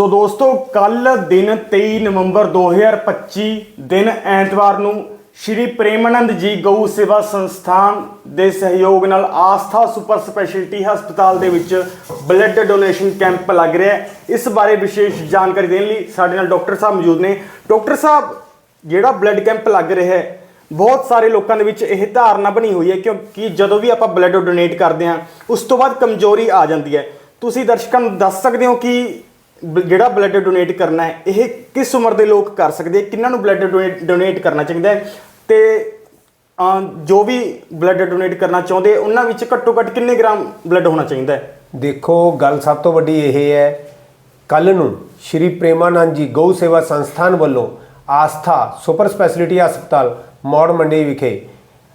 ਸੋ ਦੋਸਤੋ ਕੱਲ ਦਿਨ 23 ਨਵੰਬਰ 2025 ਦਿਨ ਐਤਵਾਰ ਨੂੰ ਸ਼੍ਰੀ ਪ੍ਰੇਮਾਨੰਦ ਜੀ ਗਊ ਸੇਵਾ ਸੰਸਥਾਨ ਦੇ ਸਹਿਯੋਗ ਨਾਲ ਆਸਥਾ ਸੁਪਰ ਸਪੈਸ਼ਲਿਟੀ ਹਸਪਤਾਲ ਦੇ ਵਿੱਚ ਬਲੱਡ ਡੋਨੇਸ਼ਨ ਕੈਂਪ ਲੱਗ ਰਿਹਾ ਹੈ। ਇਸ ਬਾਰੇ ਵਿਸ਼ੇਸ਼ ਜਾਣਕਾਰੀ ਦੇਣ ਲਈ ਸਾਡੇ ਨਾਲ ਡਾਕਟਰ ਸਾਹਿਬ ਮੌਜੂਦ ਨੇ। ਡਾਕਟਰ ਸਾਹਿਬ, ਜਿਹੜਾ ਬਲੱਡ ਕੈਂਪ ਲੱਗ ਰਿਹਾ ਹੈ, ਬਹੁਤ ਸਾਰੇ ਲੋਕਾਂ ਦੇ ਵਿੱਚ ਇਹ ਧਾਰਨਾ ਬਣੀ ਹੋਈ ਹੈ ਕਿਉਂਕਿ ਜਦੋਂ ਵੀ ਆਪਾਂ ਬਲੱਡ ਡੋਨੇਟ ਕਰਦੇ ਹਾਂ, ਉਸ ਤੋਂ ਬਾਅਦ ਕਮਜ਼ੋਰੀ ਆ ਜਾਂਦੀ ਹੈ। ਤੁਸੀਂ ਦਰਸ਼ਕਾਂ ਨੂੰ ਦੱਸ ਸਕਦੇ ਹੋ ਕਿ ਬ- ਜਿਹੜਾ ਬਲੱਡ ਡੋਨੇਟ ਕਰਨਾ ਹੈ ਇਹ ਕਿਸ ਉਮਰ ਦੇ ਲੋਕ ਕਰ ਸਕਦੇ ਕਿੰਨਾਂ ਨੂੰ ਬਲੱਡ ਡੋਨੇਟ ਕਰਨਾ ਚਾਹੀਦਾ ਹੈ? ਤੇ ਅਮ, ਜੋ ਵੀ ਬਲੱਡ ਡੋਨੇਟ ਕਰਨਾ ਚਾਹੁੰਦੇ ਉਹਨਾਂ ਵਿੱਚ ਘੱਟੋ ਘੱਟ ਕਿੰਨੇ ਗ੍ਰਾਮ ਬਲੱਡ ਹੋਣਾ ਚਾਹੀਦਾ ਹੈ? ਦੇਖੋ ਗੱਲ ਸਭ ਤੋਂ ਵੱਡੀ ਇਹ ਹੈ ਕੱਲ ਨੂੰ ਸ਼੍ਰੀ ਪ੍ਰੇਮਾਨੰਦ ਜੀ ਗਊ ਸੇਵਾ ਸੰਸਥਾਨ ਵੱਲੋਂ ਆਸਥਾ ਸੁਪਰ ਸਪੈਸ਼ਲਿਟੀ ਹਸਪਤਾਲ ਮੌੜ ਮੰਡੀ ਵਿਖੇ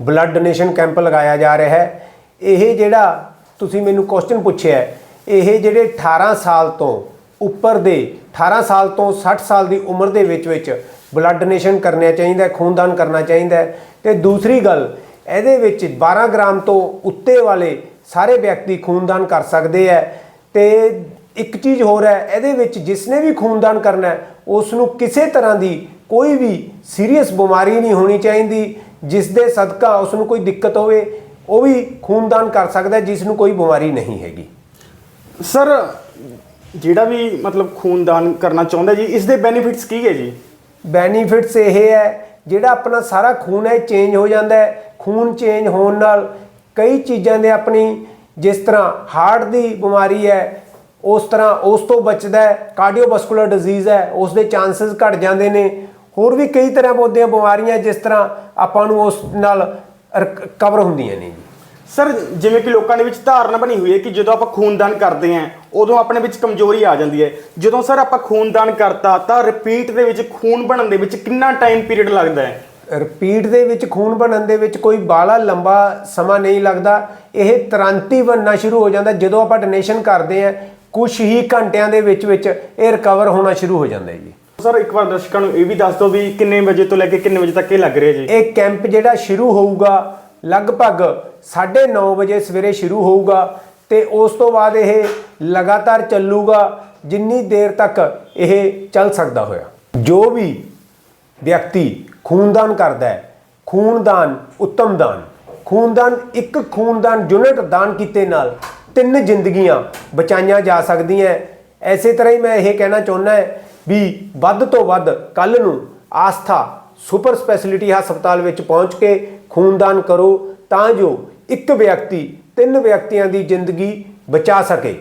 ਬਲੱਡ ਡੋਨੇਸ਼ਨ ਕੈਂਪ ਲਗਾਇਆ ਜਾ ਰਿਹਾ ਹੈ। ਇਹ ਜਿਹੜਾ ਤੁਸੀਂ ਮੈਨੂੰ ਕੁਐਸਚਨ ਪੁੱਛਿਆ ਹੈ, ਇਹ ਜਿਹੜੇ 18 ਸਾਲ ਤੋਂ ਉੱਪਰ ਦੇ 18 ਸਾਲ ਤੋਂ 60 ਸਾਲ ਦੀ ਉਮਰ ਦੇ ਵਿੱਚ ਵਿੱਚ ਬਲੱਡ ਡੋਨੇਸ਼ਨ ਕਰਨਾ ਚਾਹੀਦਾ ਖੂਨਦਾਨ ਕਰਨਾ ਚਾਹੀਦਾ ਹੈ। ਤੇ ਦੂਸਰੀ ਗੱਲ, ਇਹਦੇ ਵਿੱਚ 12 ਗ੍ਰਾਮ ਤੋਂ ਉੱਤੇ ਵਾਲੇ ਸਾਰੇ ਵਿਅਕਤੀ ਖੂਨਦਾਨ ਕਰ ਸਕਦੇ ਹੈ। ਤੇ ਇੱਕ ਚੀਜ਼ ਹੋਰ ਹੈ, ਇਹਦੇ ਵਿੱਚ ਜਿਸਨੇ ਵੀ ਖੂਨਦਾਨ ਕਰਨਾ ਹੈ ਉਸ ਨੂੰ ਕਿਸੇ ਤਰ੍ਹਾਂ ਦੀ ਕੋਈ ਵੀ ਸੀਰੀਅਸ ਬਿਮਾਰੀ ਨਹੀਂ ਹੋਣੀ ਚਾਹੀਦੀ। ਜਿਸ ਦੇ ਸਦਕਾ ਉਸ ਨੂੰ ਕੋਈ ਦਿੱਕਤ ਹੋਵੇ, ਉਹ ਵੀ ਖੂਨਦਾਨ ਕਰ ਸਕਦਾ ਜਿਸ ਨੂੰ ਕੋਈ ਬਿਮਾਰੀ ਨਹੀਂ ਹੈਗੀ। ਸਰ ਜਿਹੜਾ ਵੀ ਮਤਲਬ ਖੂਨਦਾਨ ਕਰਨਾ ਚਾਹੁੰਦਾ ਜੀ, ਇਸ ਦੇ ਬੈਨੀਫਿਟਸ ਕੀ ਹੈ ਜੀ? ਬੈਨੀਫਿਟਸ ਇਹ ਹੈ, ਜਿਹੜਾ ਆਪਣਾ ਸਾਰਾ ਖੂਨ ਹੈ ਚੇਂਜ ਹੋ ਜਾਂਦਾ ਹੈ। ਖੂਨ ਚੇਂਜ ਹੋਣ ਨਾਲ ਕਈ ਚੀਜ਼ਾਂ ਦੇ ਆਪਣੀ, ਜਿਸ ਤਰ੍ਹਾਂ ਹਾਰਟ ਦੀ ਬਿਮਾਰੀ ਹੈ, ਉਸ ਤਰ੍ਹਾਂ ਉਸ ਤੋਂ ਬਚਦਾ ਹੈ ਕਾਰਡੀਓਵਾਸਕੂਲਰ ਡਿਜ਼ੀਜ਼ ਹੈ, ਉਸ ਦੇ ਚਾਂਸਸ ਘਟ ਜਾਂਦੇ ਨੇ। ਹੋਰ ਵੀ ਕਈ ਤਰ੍ਹਾਂ ਦੀਆਂ ਬਿਮਾਰੀਆਂ ਜਿਸ ਤਰ੍ਹਾਂ ਆਪਾਂ ਨੂੰ ਉਸ ਨਾਲ ਕਵਰ ਹੁੰਦੀਆਂ ਨੇ ਜੀ। ਸਰ ਜਿਵੇਂ ਕਿ ਲੋਕਾਂ ਦੇ ਵਿੱਚ ਧਾਰਨਾ ਬਣੀ ਹੋਈ ਹੈ ਕਿ ਜਦੋਂ ਆਪਾਂ ਖੂਨਦਾਨ ਕਰਦੇ ਹਾਂ ਉਦੋਂ ਆਪਣੇ ਵਿੱਚ ਕਮਜ਼ੋਰੀ ਆ ਜਾਂਦੀ ਹੈ। ਜਦੋਂ ਸਰ ਆਪਾਂ ਖੂਨਦਾਨ ਕਰਤਾ ਤਾਂ ਰਿਪੀਟ ਦੇ ਵਿੱਚ ਖੂਨ ਬਣਨ ਦੇ ਵਿੱਚ ਕਿੰਨਾ ਟਾਈਮ ਪੀਰੀਅਡ ਲੱਗਦਾ ਹੈ? ਰਿਪੀਟ ਦੇ ਵਿੱਚ ਖੂਨ ਬਣਨ ਦੇ ਵਿੱਚ ਕੋਈ ਬਾਲਾ ਲੰਬਾ ਸਮਾਂ ਨਹੀਂ ਲੱਗਦਾ। ਇਹ ਤੁਰੰਤ ਹੀ ਬਣਨਾ ਸ਼ੁਰੂ ਹੋ ਜਾਂਦਾ ਜਦੋਂ ਆਪਾਂ ਡੋਨੇਸ਼ਨ ਕਰਦੇ ਹਾਂ ਕੁਝ ਹੀ ਘੰਟਿਆਂ ਦੇ ਵਿੱਚ ਵਿੱਚ ਇਹ ਰਿਕਵਰ ਹੋਣਾ ਸ਼ੁਰੂ ਹੋ ਜਾਂਦਾ ਹੈ ਜੀ। ਸਰ ਇੱਕ ਵਾਰ ਦਰਸ਼ਕਾਂ ਨੂੰ ਇਹ ਵੀ ਦੱਸ ਦਿਓ ਵੀ ਕਿੰਨੇ ਵਜੇ ਤੋਂ ਲੈ ਕੇ ਕਿੰਨੇ ਵਜੇ ਤੱਕ ਇਹ ਲੱਗ ਰਿਹਾ ਜੀ? ਇਹ ਕੈਂਪ ਜਿਹੜਾ ਸ਼ੁਰੂ ਹੋਊਗਾ ਲਗਭਗ 9:30 ਵਜੇ ਸਵੇਰੇ ਸ਼ੁਰੂ ਹੋਊਗਾ ਤੇ ਉਸ ਤੋਂ ਬਾਅਦ ਇਹ ਲਗਾਤਾਰ ਚੱਲੂਗਾ, ਜਿੰਨੀ ਦੇਰ ਤੱਕ ਇਹ ਚੱਲ ਸਕਦਾ ਹੋਇਆ। ਜੋ ਵੀ ਵਿਅਕਤੀ ਖੂਨਦਾਨ ਕਰਦਾ ਹੈ, ਖੂਨਦਾਨ, ਉੱਤਮ ਦਾਨ, ਖੂਨਦਾਨ, ਇੱਕ ਖੂਨਦਾਨ ਯੂਨਿਟ ਦਾਨ ਕੀਤੇ ਨਾਲ ਤਿੰਨ ਜ਼ਿੰਦਗੀਆਂ ਬਚਾਈਆਂ ਜਾ ਸਕਦੀਆਂ ਐਸੇ ਤਰ੍ਹਾਂ ਹੀ ਮੈਂ ਇਹ ਕਹਿਣਾ ਚਾਹੁੰਦਾ ਵੀ ਵੱਧ ਤੋਂ ਵੱਧ ਕੱਲ ਨੂੰ ਆਸਥਾ ਸੁਪਰ ਸਪੈਸ਼ਲਿਟੀ ਹਸਪਤਾਲ ਵਿੱਚ ਪਹੁੰਚ ਕੇ ਖੂਨਦਾਨ ਕਰੋ ਤਾਂ ਜੋ ਇੱਕ ਵਿਅਕਤੀ ਤਿੰਨ ਵਿਅਕਤੀਆਂ ਦੀ ਜ਼ਿੰਦਗੀ ਬਚਾ ਸਕੇ।